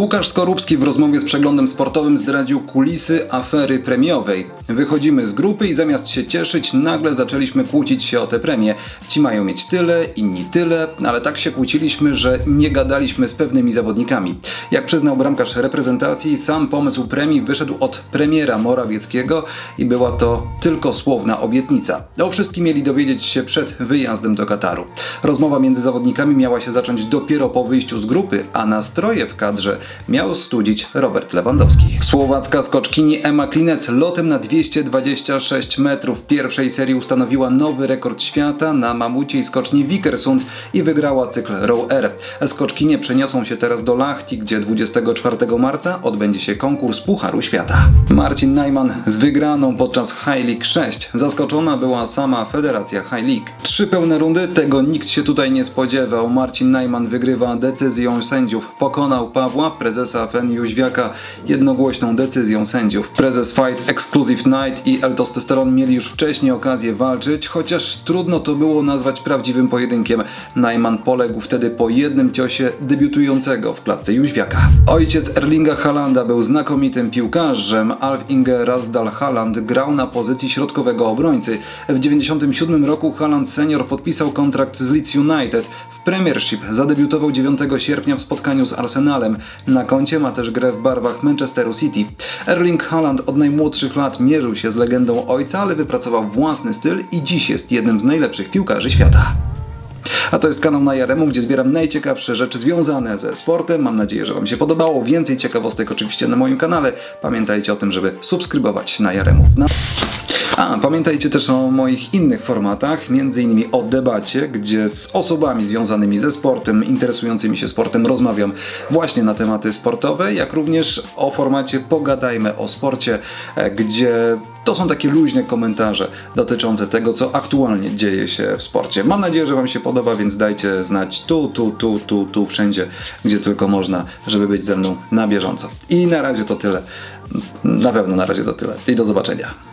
Łukasz Skorupski w rozmowie z przeglądem sportowym zdradził kulisy afery premiowej. Wychodzimy z grupy i zamiast się cieszyć, nagle zaczęliśmy kłócić się o te premie. Ci mają mieć tyle, inni tyle, ale tak się kłóciliśmy, że nie gadaliśmy z pewnymi zawodnikami. Jak przyznał bramkarz reprezentacji, sam pomysł premii wyszedł od premiera Morawieckiego i była to tylko słowna obietnica. O wszystkim mieli dowiedzieć się przed wyjazdem do Kataru. Rozmowa między zawodnikami miała się zacząć dopiero po wyjściu z grupy, a nastroje w kadrze miał studzić Robert Lewandowski. Słowacka skoczkini Emma Klinec lotem na 226 metrów pierwszej serii ustanowiła nowy rekord świata na mamuciej skoczni Vikersund i wygrała cykl Row Air. Skoczkinie przeniosą się teraz do Lahti, gdzie 24 marca odbędzie się konkurs Pucharu Świata. Marcin Najman z wygraną podczas High League 6. Zaskoczona była sama Federacja High League. Trzy pełne rundy, tego nikt się tutaj nie spodziewał. Marcin Najman wygrywa decyzją sędziów. Pokonał Pawła, prezesa FEN Jóźwiaka, jednogłośną decyzją sędziów. Prezes Fight Exclusive Night i El Testosteron mieli już wcześniej okazję walczyć, chociaż trudno to było nazwać prawdziwym pojedynkiem. Najman poległ wtedy po jednym ciosie debiutującego w klatce Jóźwiaka. Ojciec Erlinga Halanda był znakomitym piłkarzem. Alf Inge Rasdal Haaland grał na pozycji środkowego obrońcy. W 1997 roku Haaland senior podpisał kontrakt z Leeds United. W Premiership zadebiutował 9 sierpnia w spotkaniu z Arsenalem. Na koncie ma też grę w barwach Manchesteru City. Erling Haaland od najmłodszych lat mierzył się z legendą ojca, ale wypracował własny styl i dziś jest jednym z najlepszych piłkarzy świata. A to jest kanał na Jaremu, gdzie zbieram najciekawsze rzeczy związane ze sportem. Mam nadzieję, że Wam się podobało. Więcej ciekawostek oczywiście na moim kanale. Pamiętajcie o tym, żeby subskrybować na Jaremu. Na... A, pamiętajcie też o moich innych formatach, między innymi o debacie, gdzie z osobami związanymi ze sportem, interesującymi się sportem rozmawiam właśnie na tematy sportowe, jak również o formacie Pogadajmy o sporcie, e, gdzie to są takie luźne komentarze dotyczące tego, co aktualnie dzieje się w sporcie. Mam nadzieję, że Wam się podoba, więc dajcie znać tu, tu, tu, tu, tu, wszędzie, gdzie tylko można, żeby być ze mną na bieżąco. I na razie to tyle. Na pewno na razie to tyle. I do zobaczenia.